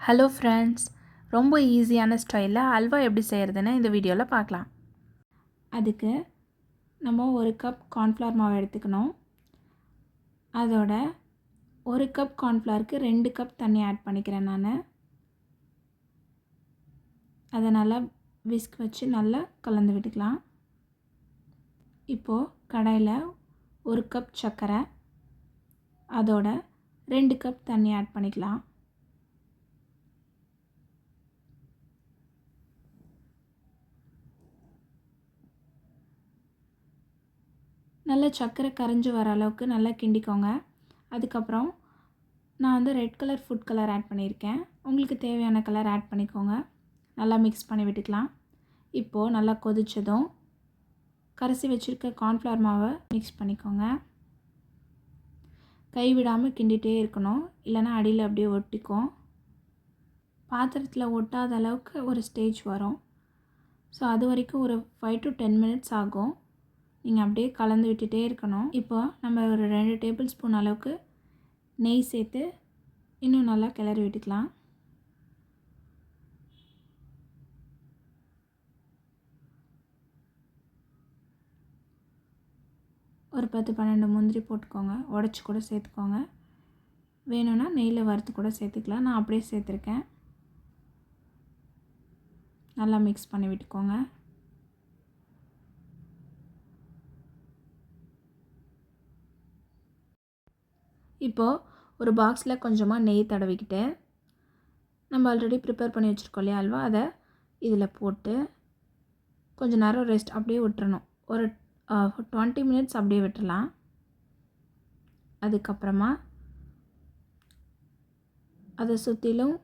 Hello friends ரொம்ப ஈஸியான ஸ்டைலில் அல்வா எப்படி செய்கிறதுன்னு இந்த வீடியோவில் பார்க்கலாம். அதுக்கு நம்ம ஒரு கப் கார்ன்ஃப்ளவர் மாவு எடுத்துக்கணும். அதோட ஒரு கப் கார்ன்ஃப்ளவருக்கு ரெண்டு கப் தண்ணி ஆட் பண்ணிக்கிறேன் நான். அதை நல்லா விஸ்க் வச்சு நல்லா கலந்து விட்டுக்கலாம். இப்போது கடாயில் ஒரு கப் சர்க்கரை அதோட ரெண்டு கப் தண்ணி ஆட் பண்ணிக்கலாம். நல்லா சர்க்கரை கரைஞ்சி வர அளவுக்கு நல்லா கிண்டிக்கோங்க. அதுக்கப்புறம் நான் வந்து red colour food colour add பண்ணியிருக்கேன். உங்களுக்கு தேவையான கலர் ஆட் பண்ணிக்கோங்க. நல்லா மிக்ஸ் பண்ணி விட்டுக்கலாம். இப்போது நல்லா கொதித்ததும் கரைசி வச்சுருக்க கார்ன்ஃப்ளவர் மாவை மிக்ஸ் பண்ணிக்கோங்க. கைவிடாமல் கிண்டிகிட்டே இருக்கணும். இல்லைனா அடியில் அப்படியே ஒட்டிக்கும். பாத்திரத்தில் ஒட்டாத அளவுக்கு ஒரு ஸ்டேஜ் வரும். ஸோ அது வரைக்கும் ஒரு ஃபைவ் டு டென் மினிட்ஸ் ஆகும். நீங்கள் அப்படியே கலந்து விட்டுட்டே இருக்கணும். இப்போ நம்ம ஒரு ரெண்டு டேபிள் ஸ்பூன் அளவுக்கு நெய் சேர்த்து இன்னும் நல்லா கிளறி விட்டுக்கலாம். ஒரு பத்து பன்னெண்டு முந்திரி போட்டுக்கோங்க. உடச்சி கூட சேர்த்துக்கோங்க. வேணும்னா நெய்யில் வறுத்து கூட சேர்த்துக்கலாம். நான் அப்படியே சேர்த்துருக்கேன். நல்லா மிக்ஸ் பண்ணி விட்டுக்கோங்க. இப்போது ஒரு பாக்ஸில் கொஞ்சமாக நெய் தடவிக்கிட்டு நம்ம ஆல்ரெடி ப்ரிப்பேர் பண்ணி வச்சுருக்கோம் இல்லையா அல்வா? அதை இதில் போட்டு கொஞ்சம் நேரம் ரெஸ்ட் அப்படியே விட்டுறணும். ஒரு டுவெண்ட்டி மினிட்ஸ் அப்படியே விட்டுடலாம் அதுக்கப்புறமா அதை சுற்றிலும்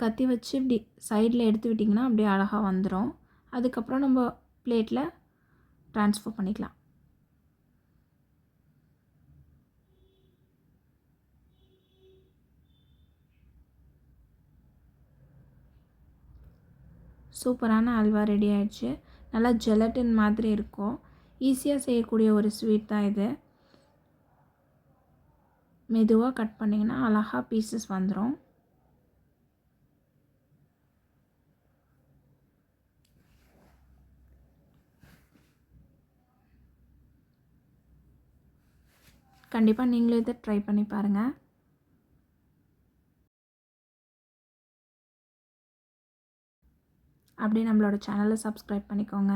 கத்தி வச்சு இப்படி சைடில் எடுத்து விட்டிங்கன்னா அப்படியே அழகாக வந்துடும் அதுக்கப்புறம் நம்ம பிளேட்டில் ட்ரான்ஸ்ஃபர் பண்ணிக்கலாம். சூப்பரான அல்வா ரெடி ஆயிடுச்சு. நல்லா ஜெலட்டின் மாதிரி இருக்கும். ஈஸியாக செய்யக்கூடிய ஒரு ஸ்வீட் தான் இது. மெதுவாக கட் பண்ணிங்கன்னா அழகாக பீசஸ் வந்துடும் கண்டிப்பாக நீங்களும் இதை ட்ரை பண்ணி பாருங்கள் அப்படியே நம்மளோட சேனலை சப்ஸ்கிரைப் பண்ணிக்கோங்க.